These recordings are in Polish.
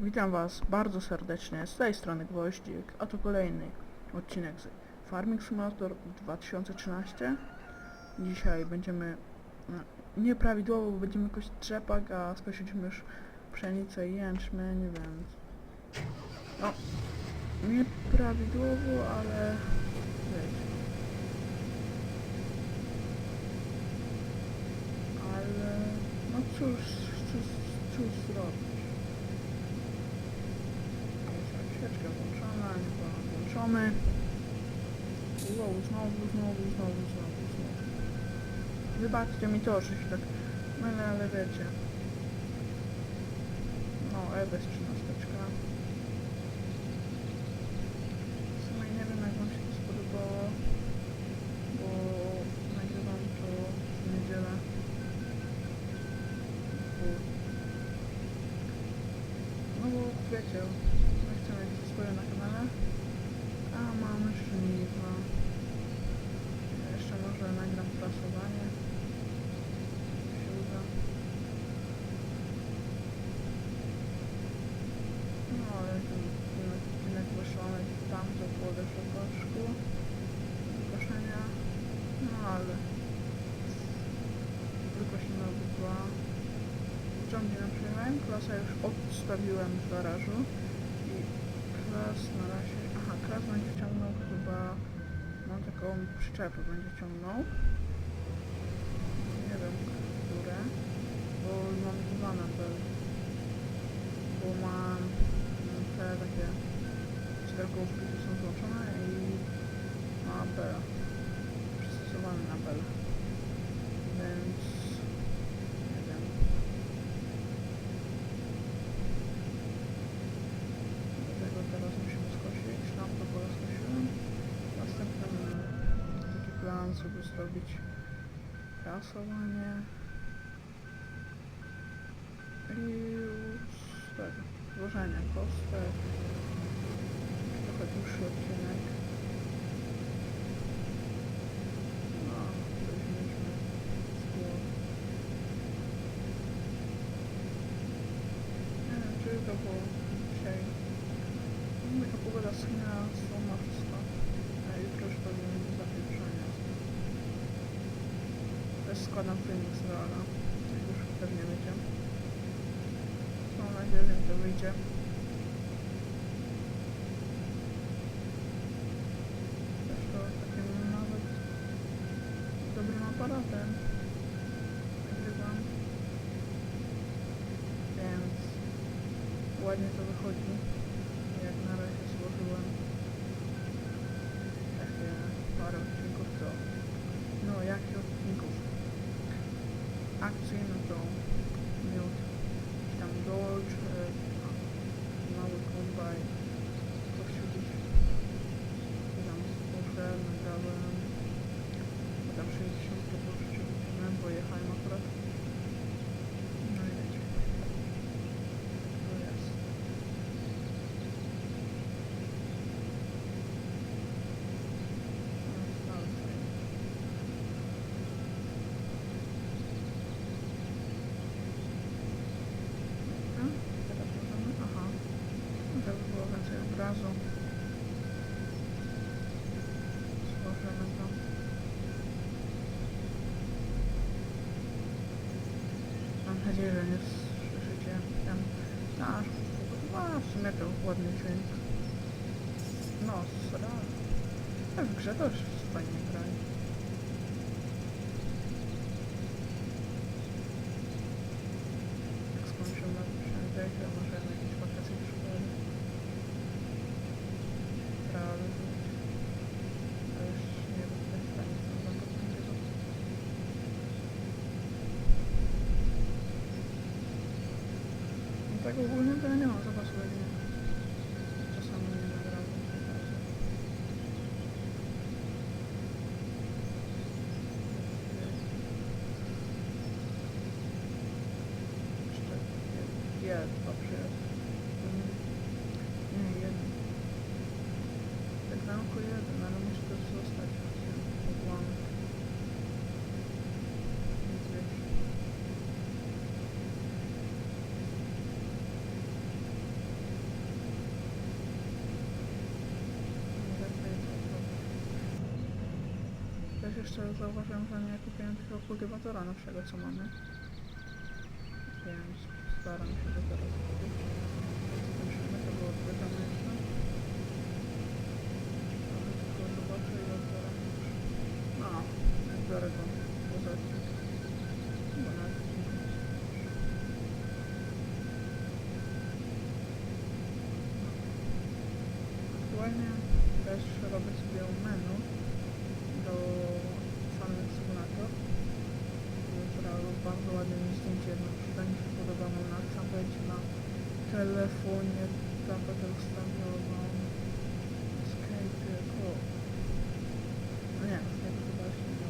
Witam Was bardzo serdecznie z tej strony Gwoździk, a to kolejny odcinek z Farming Simulator 2013. Dzisiaj będziemy no, nieprawidłowo, bo będziemy kość trzepak, a skosiliśmy już pszenicę i jęczmień, więc no nieprawidłowo, ale wiecie. Ale no cóż, cóż, cóż zrobić. lampeczka włączona, chyba włączony. Wow, znowu, znowu, znowu, znowu, znowu. Wybaczcie mi to, że się tak mylę, ale wiecie. No, E bez 30. klasa już odstawiłem w garażu. I klas na razie, aha, klas będzie ciągnął chyba, mam taką przyczepę, będzie ciągnął, nie wiem, które, bo mam dwa na bel, bo mam te takie czterogłówki, które są złączone i ma bel, przystosowany na bel, więc nie wiem. Dlatego teraz musimy skosić. Tam to pole skosiłem. Następnym taki plan, żeby zrobić prasowanie. I już tak, złożenie kostek. Trochę dłuższy odcinek. No, coś mieliśmy z głowy. Nie wiem, czy to było dzisiaj. No, Taka pogoda schnia, słoma, wszystko. A jutro już powinien być zapieprzenia. Też składam filmik z Reala, jak już pewnie wiecie. Mam nadzieję, że mi to wyjdzie. Też to takim nawet dobrym aparatem nagrywam. Więc ładnie to wychodzi. Jak na razie złożyłem takie parę odcinków, to no jakie odcinków? Akcji, no to miód, jakiś tam Dodge, e, a, mały kombaj, kościół, tam zboże, nagrałem, bo tam 60 to wróciłem, bo jechałem akurat. No i wiecie. To jest. No, jest cały fajny. Dobra, teraz możemy, aha, żeby było więcej obrazu. Złożymy to. Mam nadzieję, że nie słyszycie tam nasz a w sumie to ładny dźwięk. No, sra. W grze też fajnie grali. Jak skończymy przejdzie, to świat poprzez nie jeden. Tak zamku jeden, no, ale musi to zostać obłamy. Nic więcej. Też jeszcze zauważyłem, że nie kupiłem tego kultywatora nowszego, co mamy. Staram się to teraz tego odbieramy jeszcze. Ale tylko zobaczę i odbiorę. No, biorę go. Bo za Bo nawet nie Aktualnie też robię sobie menu do samych Simulator, która bardzo ładnie mi zdjęcie jedno przynajmniej mi się podoba, mam na tablecie, na telefonie, tabletę ustawioną, Skype, o. No nie, Skype chyba jeszcze nie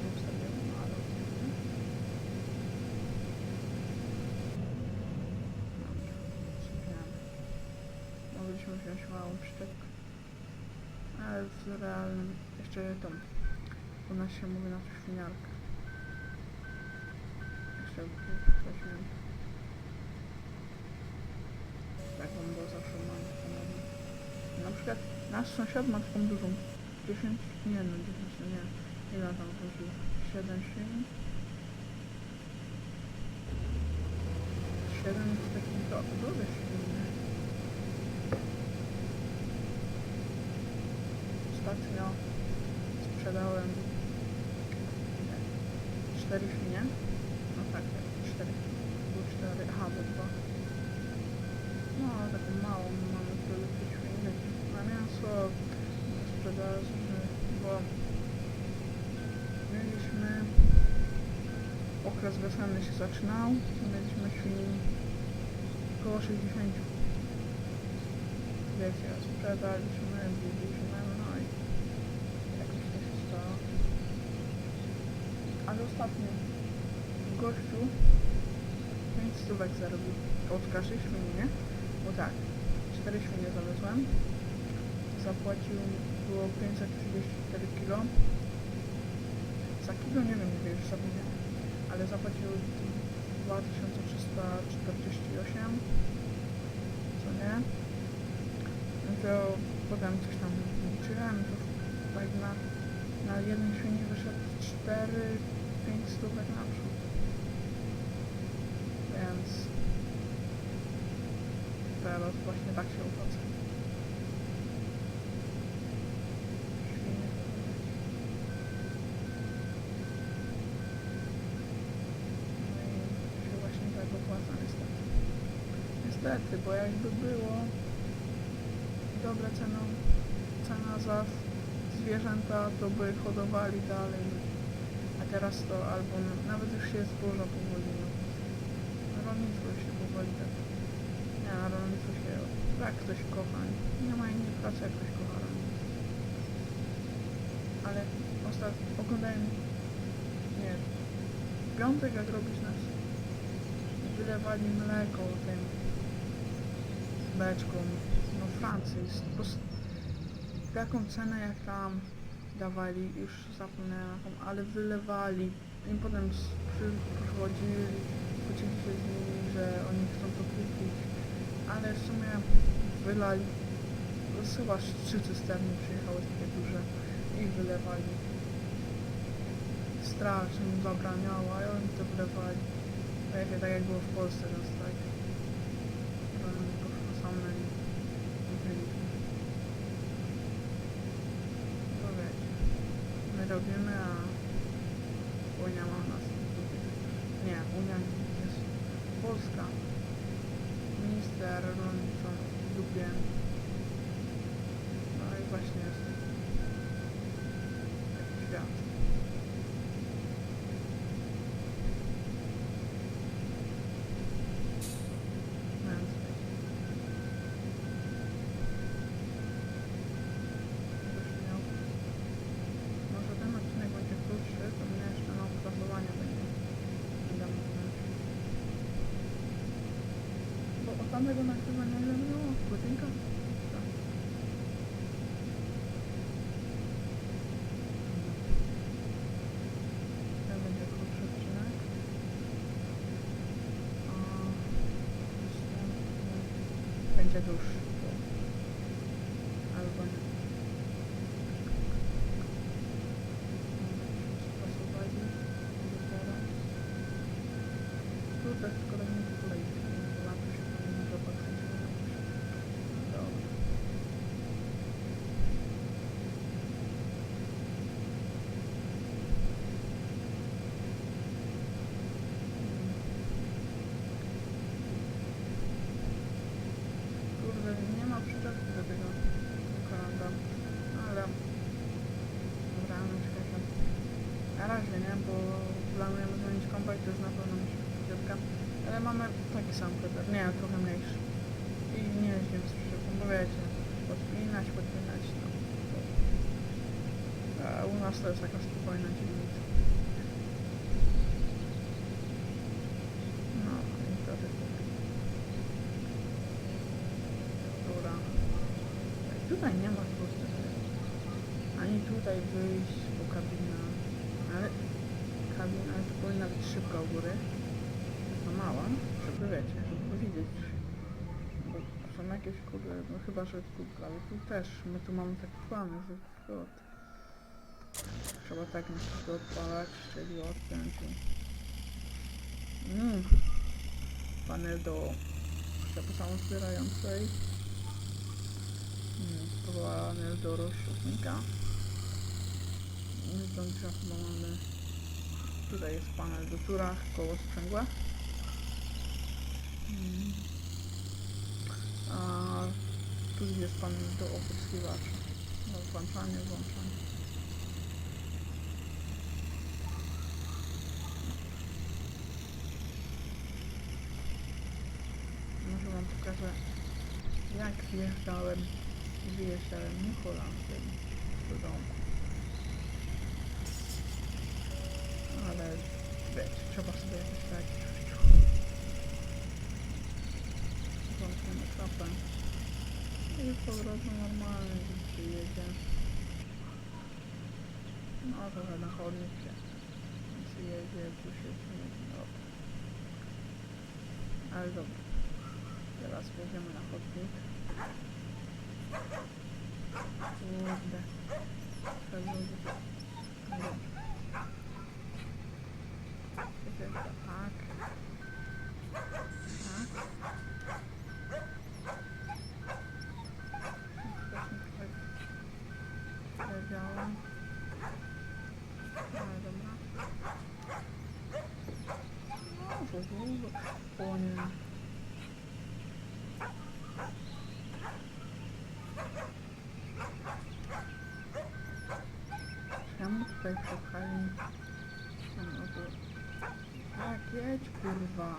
nie ustawiony, no ale oczywiście. Dobra, sypiamy. Mogliśmy wziąć małą przyczepkę. Ale w realnym, jeszcze tą, u nas się mówi na to świniarkę. Jeszcze weźmiemy. Taką, bo zawsze mam ponownie. Na przykład nasz sąsiad ma taką dużą, 10, nie no 10, no nie, ile tam chodzi, 7 świn. 7 to taki do, duży świn, nie? Ostatnio sprzedałem nie, cztery świnie. No tak, cztery. Było cztery, aha, bo dwa. No, taką małą mamy produkcję świnek. Na mięso do sprzedaży, bo mieliśmy okres wiosenny się zaczynał mieliśmy świn około 60 wiecie, sprzedaliśmy, biliśmy, no i jakoś to się stało. Ale ostatnio gościu 5 stówek zarobił od każdej świni, nie? Bo tak, 4 świnie zawiozłem, zapłacił, było 534 kilo. Za kilo nie wiem, ile już zapomniałem, ale zapłacił 2348, co nie? No to potem coś tam liczyłem, to na, na jednej świni wyszedł 4-5 stówek naprzód. Więc teraz właśnie tak się. No tak opłaca niestety. Bo jakby było dobre cena, cena za zwierzęta, to by hodowali dalej. Teraz to albo n- nawet już się zboża powoli no. Rolnictwo się powoli tak. Nie, rolnictwo się jak ktoś kocha. Nie ma innej pracy jak ktoś kocha rolnictwo. Ale ostatnio oglądałem nie w piątek jak robić nas wylewali mleko tym beczką no Francji po s- taką cenę jak tam dawali, już zapomniałem ale wylewali i potem przy, przychodzili, kłócili się z nimi, że oni chcą to kupić, ale w sumie wylali, no chyba trzy cysterny przyjechały takie duże i wylewali. Straż im zabraniała, i oni to wylewali. Wiecie, tak jak było w Polsce ten strajk. Rolników same i i byliśmy. To wiecie, my robimy, a Unia ma nas w dupie. Nie, Unia jest Polska. Minister rolnictwa w dupie. No i właśnie jest taki świat. Więc Jakbyś miał... Może ten odcinek będzie krótszy, to mnie jeszcze na opracowanie będzie. Będę mówić. Tamtego nagrywania ile minęło? Godzinka? Tak. Ten będzie krótszy. A następny będzie dłuższy. bo- Albo nie. tego kolanda. Ale... Dobra, no czekaj. Na razie, nie? Bo planujemy zmienić kompa i to jest na pewno szybka. Ale mamy taki sam pedał. Nie, trochę mniejszy. I nie jeździmy z przyczepą, bo wiecie, podpinać, podpinać, no. A u nas to jest taka spokojna dzielnica. No i to tylko. Dobra. Tutaj nie ma prostych. Ani tutaj wyjść, bo kabina. Ale kabina to szybka u góry. No mała, żeby wiecie, żeby widzieć. Bo są jakieś kurde, no chyba, że tu, ale tu też, my tu mamy takie plany, że god. Trzeba tak na wszystko odpalać, czyli odpiąć i... Mm. Panel do przyczepy samozbierającej. Mm, panel do rozrzutnika. Nie zdążyłam chyba mamy... Tutaj jest panel do tura, koło sprzęgła. A tu jest panel do opryskiwacza. Do włączania, włączania. Może wam pokażę jak wjeżdżałem wyjeżdżałem Nicholantem do domu. Ale wiecie, trzeba sobie jakoś tak Włączymy klapę i z powrotem normalnie gdzieś się jedzie. No trochę na chodnik się więc jedzie, tu się jedzie, dobra. Ale dobra. Teraz wjedziemy na chodnik. Kurde. Trzeba Czemu tutaj przepchali? No to... Tak, jedź kurwa.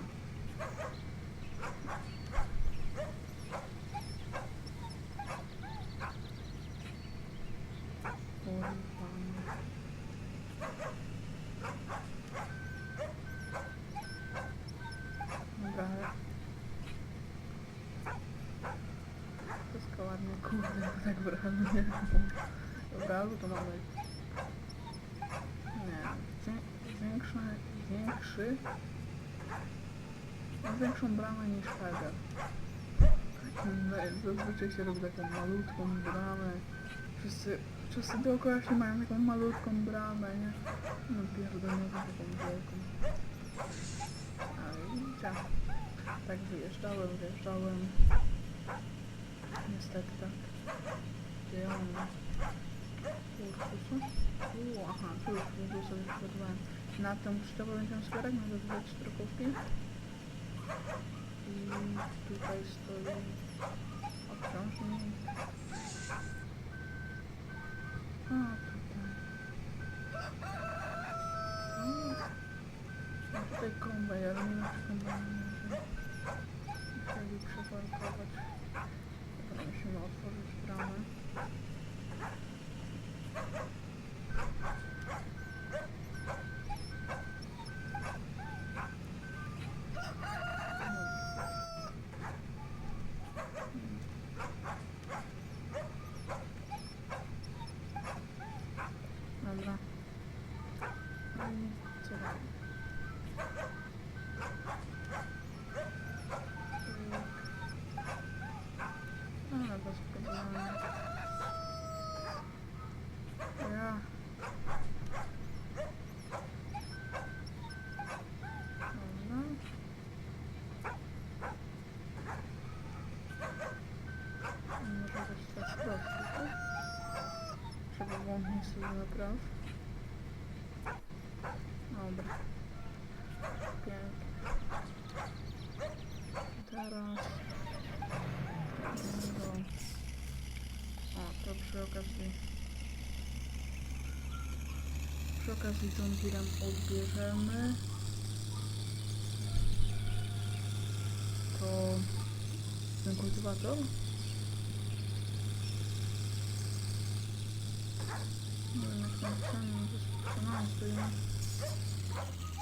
Kurwa. Dobra, ale... Wszystko ładnie, kurde, to tak wyraźnie. Dobra, bo to mamy... Nie, zi- większy, większy... Ma większą bramę niż. No, Zazwyczaj się robi taką malutką bramę. Wszyscy, wszyscy dookoła się mają taką malutką bramę, nie? No pierdolę taką wielką. Ale widzicie, tak wyjeżdżałem, wyjeżdżałem. Niestety tak. Gdzie mam? Kurczę, co? U, aha, tu już sobie przygotowałem. Na tą przyczepę będziemy na te dwie strokówki. I tutaj stoi obciążnik. A, tutaj. A tutaj kombaj, ale nie wiem czy kombaj nie może chcieli przeparkować. Trzeba włączyć sobie napraw. Dobra. Pięknie. Teraz... Do to przy okazji przy okazji John Deerem odbierzemy to ten kultywator nie wiem jak tam ten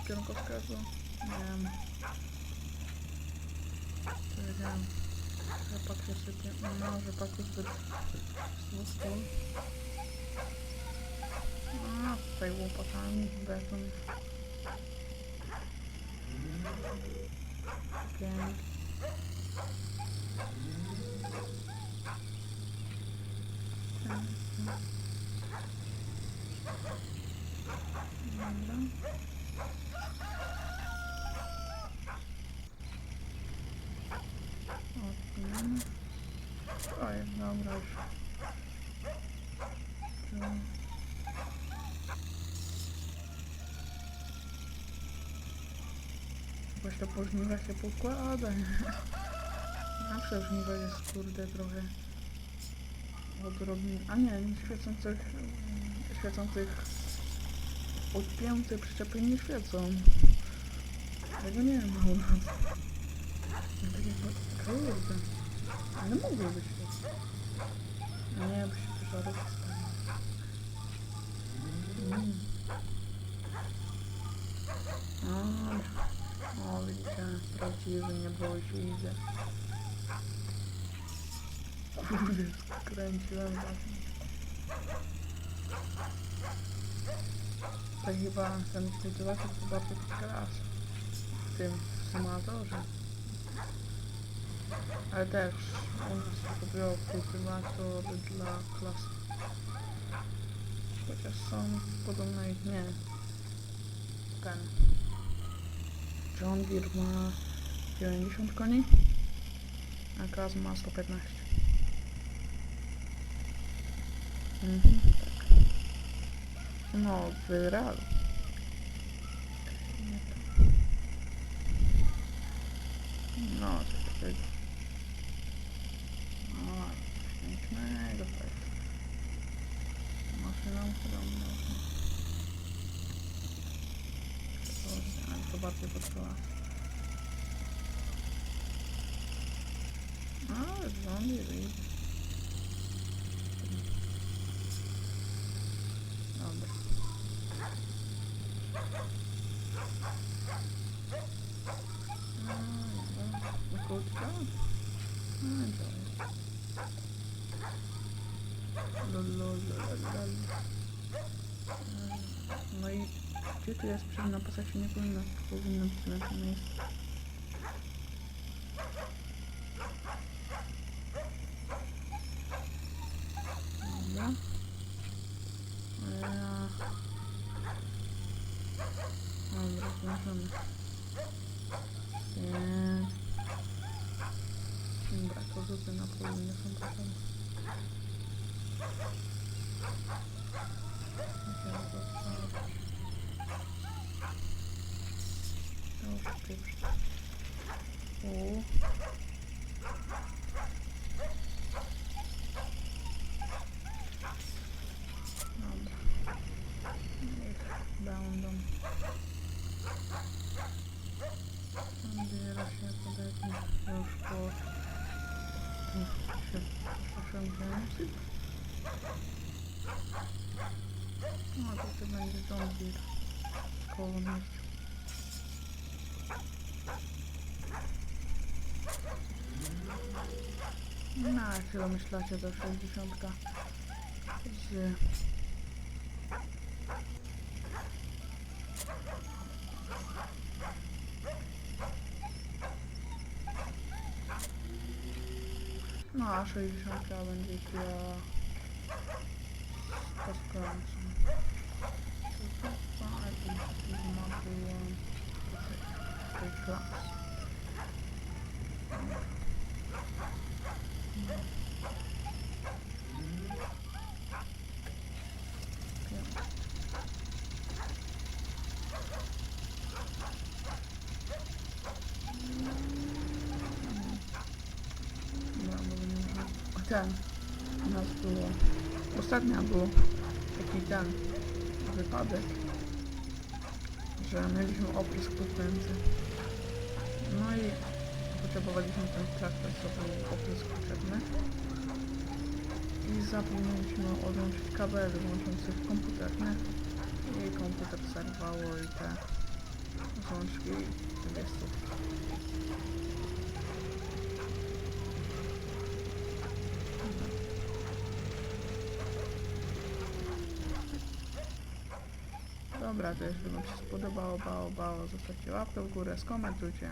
Кілька скажу. Проверяем. Уже покрышите. Она уже покрышит хвостом. А, это его пока не бэтмен. Окей. Thank you. Dobra. Odpinamy. Oj, dobra już. Jakoś to po żniwa się pokłada. Zawsze żniwa jest kurde trochę odrobin... A nie, świecących... świecących odpięte przyczepy nie świecą. Tego nie ma u nas. No tak jakby... Kurde. Ale mogłyby świecić. No nie, bo się pożarów stanie. Mm. O, o, widzicie, prawdziwy nieboży idzie. Kurde, skręciłem właśnie. To chyba ten kultywator to bardzo klas w tym symulatorze. Ale też u nas robiło kultywator dla klas. Chociaż są podobne jak nie. Ten. John Deere ma 90 koni, a Kaz ma 115. Mhm, tak. No, w realu. Nie to. No, coś takiego. No, coś pięknego to jest. Maszyną, którą można... Przewozić, ale to bardziej potrzeba. No, zombie wyjdzie. Dobra. No, dobra. No, krótka? No, dobra. Lololololol. No i gdzie tu jest przyjemna postać nie powinna, powinno być na tym miejscu. Dobra. Ja... Dobra, złożymy. Nie. Dobra, to zupy na południe są potem. Musiałem to odstawić. To już pieprz. U. Dobra. Niech będą. Zbiera się podejdzie już po się osiągnięty. No to to będzie zombie nas. No, jak się domyślacie, to 60 z No, a 60 będzie dla posprawić. Class. Ten. u nas było... Ostatnio był taki ten wypadek, że mieliśmy oprysk tętnicy. No i potrzebowaliśmy ten traktor, co był oprysk potrzebny. I zapomnieliśmy odłączyć kabel łączący komputer, nie? I komputer zerwało i te złączki jest to Dobra, to jeśli Wam się spodobało, bało, bało, zostawcie łapkę w górę, skomentujcie.